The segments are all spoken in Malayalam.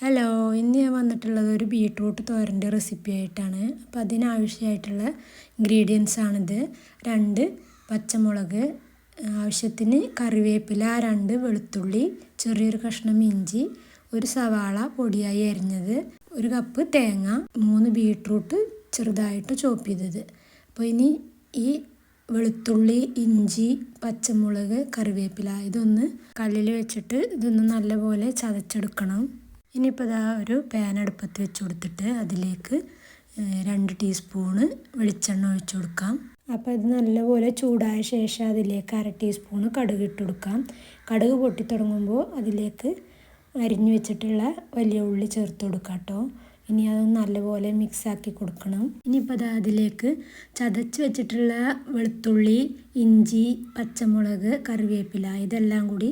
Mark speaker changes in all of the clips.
Speaker 1: ഹലോ ഇന്ന് ഞാൻ വന്നിട്ടുള്ളത് ഒരു ബീട്രൂട്ട് തോരന്റെ റെസിപ്പി ആയിട്ടാണ്. അപ്പോൾ അതിനാവശ്യമായിട്ടുള്ള ഇൻഗ്രീഡിയൻസ് ആണിത്. രണ്ട് പച്ചമുളക് ആവശ്യത്തിന് കറിവേപ്പില രണ്ട് വെളുത്തുള്ളി ചെറിയൊരു കഷ്ണം ഇഞ്ചി ഒരു സവാള പൊടിയായി അരിഞ്ഞത് ഒരു കപ്പ് തേങ്ങ മൂന്ന് ബീട്രൂട്ട് ചെറുതായിട്ട് ചോപ്പ് ചെയ്തത്. അപ്പോൾ ഇനി ഈ വെളുത്തുള്ളി ഇഞ്ചി പച്ചമുളക് കറിവേപ്പില ഇതൊന്ന് കല്ലിൽ വെച്ചിട്ട് ഇതൊന്ന് നല്ലപോലെ ചതച്ചെടുക്കണം. ഇനിയിപ്പോൾ ഇതാ ഒരു പാൻ അടുപ്പത്ത് വെച്ച് കൊടുത്തിട്ട് അതിലേക്ക് രണ്ട് ടീസ്പൂണ് വെളിച്ചെണ്ണ ഒഴിച്ച് കൊടുക്കാം. അപ്പോൾ ഇത് നല്ലപോലെ ചൂടായ ശേഷം അതിലേക്ക് അര ടീസ്പൂണ് കടുക് ഇട്ട് കൊടുക്കാം. കടുക് പൊട്ടി തുടങ്ങുമ്പോൾ അതിലേക്ക് അരിഞ്ഞു വെച്ചിട്ടുള്ള വലിയ ഉള്ളി ചേർത്ത് കൊടുക്കാം കേട്ടോ. ഇനി അത് നല്ലപോലെ മിക്സാക്കി കൊടുക്കണം. ഇനിയിപ്പോൾ അത് അതിലേക്ക് ചതച്ച് വെച്ചിട്ടുള്ള വെളുത്തുള്ളി ഇഞ്ചി പച്ചമുളക് കറിവേപ്പില ഇതെല്ലാം കൂടി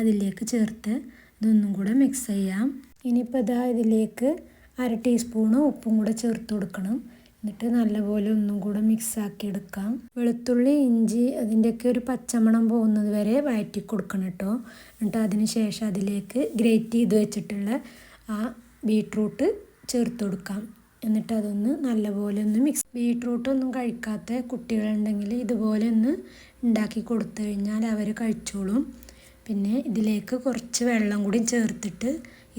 Speaker 1: അതിലേക്ക് ചേർത്ത് ഇതൊന്നും കൂടെ മിക്സ് ചെയ്യാം. ഇനിയിപ്പോൾ ഇതാ ഇതിലേക്ക് അര ടീസ്പൂണ് ഉപ്പും കൂടെ ചേർത്ത് കൊടുക്കണം. എന്നിട്ട് നല്ലപോലെ ഒന്നും കൂടെ മിക്സാക്കി എടുക്കാം. വെളുത്തുള്ളി ഇഞ്ചി അതിന്റെയൊക്കെ ഒരു പച്ചമണം പോകുന്നത് വരെ വഴറ്റി കൊടുക്കണം കേട്ടോ. എന്നിട്ട് അതിന് ശേഷം അതിലേക്ക് ഗ്രേറ്റ് ചെയ്ത് വെച്ചിട്ടുള്ള ആ ബീട്രൂട്ട് ചേർത്ത് കൊടുക്കാം. എന്നിട്ട് അതൊന്ന് നല്ലപോലെ ഒന്ന് മിക്സ് ബീട്രൂട്ട് ഒന്നും കഴിക്കാത്ത കുട്ടികളുണ്ടെങ്കിൽ ഇതുപോലെ ഒന്ന് ഉണ്ടാക്കി കൊടുത്തു കഴിഞ്ഞാൽ അവർ കഴിച്ചോളും. പിന്നെ ഇതിലേക്ക് കുറച്ച് വെള്ളം കൂടി ചേർത്തിട്ട്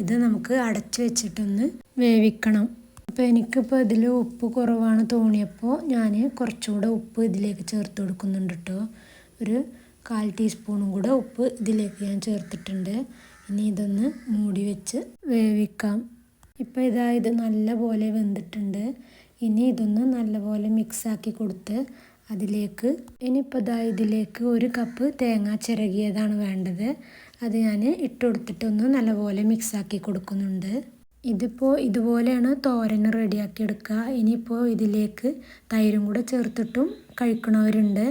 Speaker 1: ഇത് നമുക്ക് അടച്ചു വെച്ചിട്ടൊന്ന് വേവിക്കണം. അപ്പോൾ എനിക്കിപ്പോൾ ഇതിൽ ഉപ്പ് കുറവാണ് തോന്നിയപ്പോൾ ഞാൻ കുറച്ചുകൂടെ ഉപ്പ് ഇതിലേക്ക് ചേർത്ത് കൊടുക്കുന്നുണ്ട് കേട്ടോ ഒരു കാൽ ടീസ്പൂണും കൂടെ ഉപ്പ് ഇതിലേക്ക് ഞാൻ ചേർത്തിട്ടുണ്ട്. ഇനി ഇതൊന്ന് മൂടി വെച്ച് വേവിക്കാം. ഇപ്പോൾ ഇതാ ഇത് നല്ലപോലെ വെന്തിട്ടുണ്ട്. ഇനി ഇതൊന്ന് നല്ലപോലെ മിക്സാക്കി കൊടുത്ത് അതിലേക്ക്. ഇനിയിപ്പോൾ ഇതാ ഇതിലേക്ക് ഒരു കപ്പ് തേങ്ങ ചിരകിയതാണ് വേണ്ടത്. അത് ഞാൻ ഇട്ട് കൊടുത്തിട്ടൊന്ന് നല്ലപോലെ മിക്സാക്കി കൊടുക്കുന്നുണ്ട്. ഇതിപ്പോൾ ഇതുപോലെയാണ് തോരൻ റെഡിയാക്കി എടുക്കുക. ഇനിയിപ്പോൾ ഇതിലേക്ക് തൈരും കൂടെ ചേർത്തിട്ടും കഴിക്കണവരുണ്ട്.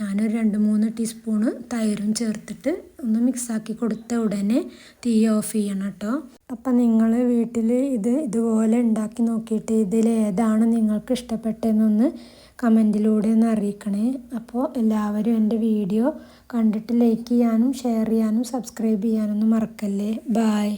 Speaker 1: ഞാനൊരു രണ്ട് മൂന്ന് ടീസ്പൂണ് തൈരും ചേർത്തിട്ട് ഒന്ന് മിക്സാക്കി കൊടുത്ത ഉടനെ തീ ഓഫ് ചെയ്യണം കേട്ടോ. അപ്പം നിങ്ങൾ വീട്ടിൽ ഇത് ഇതുപോലെ ഉണ്ടാക്കി നോക്കിയിട്ട് ഇതിലേതാണ് നിങ്ങൾക്ക് ഇഷ്ടപ്പെട്ടതെന്നൊന്ന് കമന്റിലൂടെ ഒന്ന് അറിയിക്കണേ അപ്പോൾ എല്ലാവരും എന്റെ വീഡിയോ കണ്ടിട്ട് ലൈക്ക് ചെയ്യാനും ഷെയർ ചെയ്യാനും സബ്സ്ക്രൈബ് ചെയ്യാനൊന്നും മറക്കല്ലേ. ബായ്